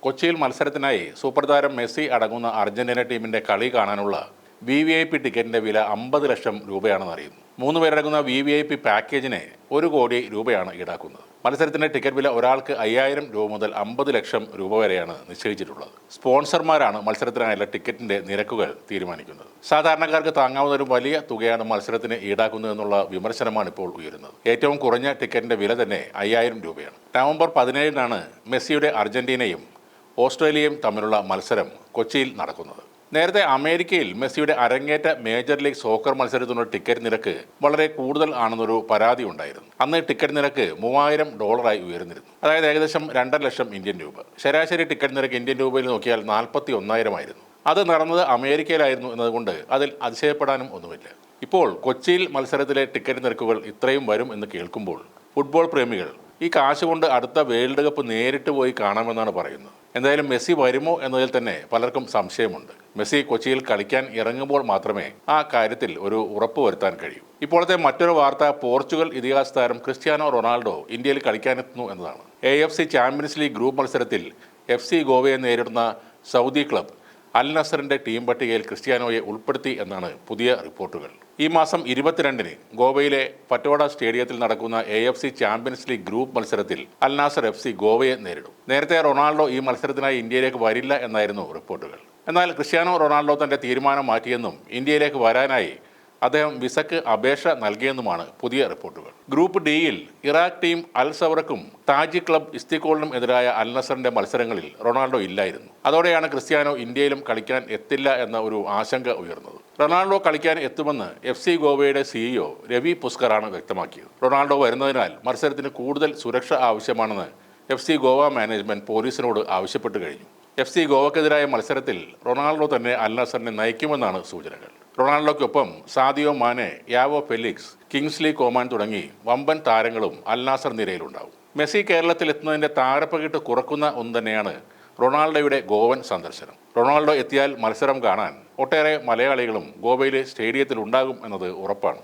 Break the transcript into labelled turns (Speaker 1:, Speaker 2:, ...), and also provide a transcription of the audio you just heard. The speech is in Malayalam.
Speaker 1: കൊച്ചിയിൽ മത്സരത്തിനായി സൂപ്പർ താരം മെസ്സി അടങ്ങുന്ന അർജന്റീന ടീമിന്റെ കളി കാണാനുള്ള വി വി ഐ പി ടിക്കറ്റിന്റെ വില അമ്പത് ലക്ഷം രൂപയാണെന്ന് അറിയുന്നു. മൂന്ന് പേരടങ്ങുന്ന വി വി ഐ പി പാക്കേജിന് ഒരു കോടി രൂപയാണ് ഈടാക്കുന്നത്. മത്സരത്തിന്റെ ടിക്കറ്റ് വില ഒരാൾക്ക് അയ്യായിരം രൂപ മുതൽ അമ്പത് ലക്ഷം രൂപ വരെയാണ് നിശ്ചയിച്ചിട്ടുള്ളത്. സ്പോൺസർമാരാണ് മത്സരത്തിനായുള്ള ടിക്കറ്റിന്റെ നിരക്കുകൾ തീരുമാനിക്കുന്നത്. സാധാരണക്കാർക്ക് താങ്ങാവുന്ന ഒരു വലിയ തുകയാണ് മത്സരത്തിന് ഈടാക്കുന്നതെന്നുള്ള വിമർശനമാണ് ഇപ്പോൾ ഉയരുന്നത്. ഏറ്റവും കുറഞ്ഞ ടിക്കറ്റിന്റെ വില തന്നെ അയ്യായിരം രൂപയാണ്. നവംബർ പതിനേഴിനാണ് മെസ്സിയുടെ അർജന്റീനയും ഓസ്ട്രേലിയയും തമ്മിലുള്ള മത്സരം കൊച്ചിയിൽ നടക്കുന്നത്. നേരത്തെ അമേരിക്കയിൽ മെസ്സിയുടെ അരങ്ങേറ്റ മേജർ ലീഗ് സോക്കർ മത്സരത്തിനുള്ള ടിക്കറ്റ് നിരക്ക് വളരെ കൂടുതൽ ആണെന്നൊരു പരാതി ഉണ്ടായിരുന്നു. അന്ന് ടിക്കറ്റ് നിരക്ക് മൂവായിരം ഡോളറായി ഉയർന്നിരുന്നു. അതായത് ഏകദേശം രണ്ടര ലക്ഷം ഇന്ത്യൻ രൂപ. ശരാശരി ടിക്കറ്റ് നിരക്ക് ഇന്ത്യൻ രൂപയിൽ നോക്കിയാൽ നാൽപ്പത്തി ഒന്നായിരമായിരുന്നു. അത് നടന്നത് അമേരിക്കയിലായിരുന്നു എന്നതുകൊണ്ട് അതിൽ അതിശയപ്പെടാനും ഒന്നുമില്ല. ഇപ്പോൾ കൊച്ചിയിൽ മത്സരത്തിലെ ടിക്കറ്റ് നിരക്കുകൾ ഇത്രയും വരും എന്ന് കേൾക്കുമ്പോൾ ഫുട്ബോൾ പ്രേമികൾ ഈ കാശ് കൊണ്ട് അടുത്ത വേൾഡ് കപ്പ് നേരിട്ട് പോയി കാണാമെന്നാണ് പറയുന്നത്. എന്തായാലും മെസ്സി വരുമോ എന്നതിൽ തന്നെ പലർക്കും സംശയമുണ്ട്. മെസ്സി കൊച്ചിയിൽ കളിക്കാൻ ഇറങ്ങുമ്പോൾ മാത്രമേ ആ കാര്യത്തിൽ ഒരു ഉറപ്പ് വരുത്താൻ കഴിയൂ. ഇപ്പോഴത്തെ മറ്റൊരു വാർത്ത പോർച്ചുഗൽ ഇതിഹാസ താരം ക്രിസ്ത്യാനോ റൊണാൾഡോ ഇന്ത്യയിൽ കളിക്കാനെത്തുന്നു എന്നതാണ്. A F C champions league group മത്സരത്തിൽ എഫ് സി ഗോവയെ നേരിടുന്ന സൗദി ക്ലബ് അൽ നസറിന്റെ ടീം പട്ടികയിൽ ക്രിസ്ത്യാനോയെ ഉൾപ്പെടുത്തി എന്നാണ് പുതിയ റിപ്പോർട്ടുകൾ. ഈ മാസം ഇരുപത്തിരണ്ടിന് ഗോവയിലെ പറ്റോഡ സ്റ്റേഡിയത്തിൽ നടക്കുന്ന A F C champions league group മത്സരത്തിൽ അൽ നാസർ എഫ് സി ഗോവയെ നേരിടും. നേരത്തെ റൊണാൾഡോ ഈ മത്സരത്തിനായി ഇന്ത്യയിലേക്ക് വരില്ല എന്നായിരുന്നു റിപ്പോർട്ടുകൾ. എന്നാൽ ക്രിസ്ത്യാനോ റൊണാൾഡോ തന്റെ തീരുമാനം മാറ്റിയെന്നും ഇന്ത്യയിലേക്ക് വരാനായി അദ്ദേഹം വിസക്ക് അപേക്ഷ നൽകിയെന്നുമാണ് പുതിയ റിപ്പോർട്ടുകൾ. ഗ്രൂപ്പ് ഡിയിൽ ഇറാഖ് ടീം അൽ സവറക്കും താജി ക്ലബ് ഇസ്തിക്കോളിനും എതിരായ അൽ നസറിന്റെ മത്സരങ്ങളിൽ റൊണാൾഡോ ഇല്ലായിരുന്നു. അതോടെയാണ് ക്രിസ്ത്യാനോ ഇന്ത്യയിലും കളിക്കാൻ എത്തില്ല എന്ന ഒരു ആശങ്ക ഉയർന്നത്. റൊണാൾഡോ കളിക്കാൻ എത്തുമെന്ന് എഫ് സി ഗോവയുടെ സിഇഒ രവി പുസ്കറാണ് വ്യക്തമാക്കിയത്. റൊണാൾഡോ വരുന്നതിനാൽ മത്സരത്തിന് കൂടുതൽ സുരക്ഷ ആവശ്യമാണെന്ന് എഫ് സി ഗോവ മാനേജ്മെന്റ് പോലീസിനോട് ആവശ്യപ്പെട്ടു കഴിഞ്ഞു. എഫ് സി ഗോവക്കെതിരായ മത്സരത്തിൽ റൊണാൾഡോ തന്നെ അൽ നസറിനെ നയിക്കുമെന്നാണ് സൂചനകൾ. റൊണാൾഡോയ്ക്കൊപ്പം Sadio Mane Joao Felix Kingsley Coman തുടങ്ങി വമ്പൻ താരങ്ങളും അൽനാസർ നിരയിലുണ്ടാവും. മെസ്സി കേരളത്തിൽ എത്തുന്നതിന്റെ താരപ്പകിട്ട് കുറക്കുന്ന ഒന്ന് തന്നെയാണ് റൊണാൾഡോയുടെ ഗോവൻ സന്ദർശനം. റൊണാൾഡോ എത്തിയാൽ മത്സരം കാണാൻ ഒട്ടേറെ മലയാളികളും ഗോവയിലെ സ്റ്റേഡിയത്തിൽ ഉണ്ടാകും എന്നത് ഉറപ്പാണ്.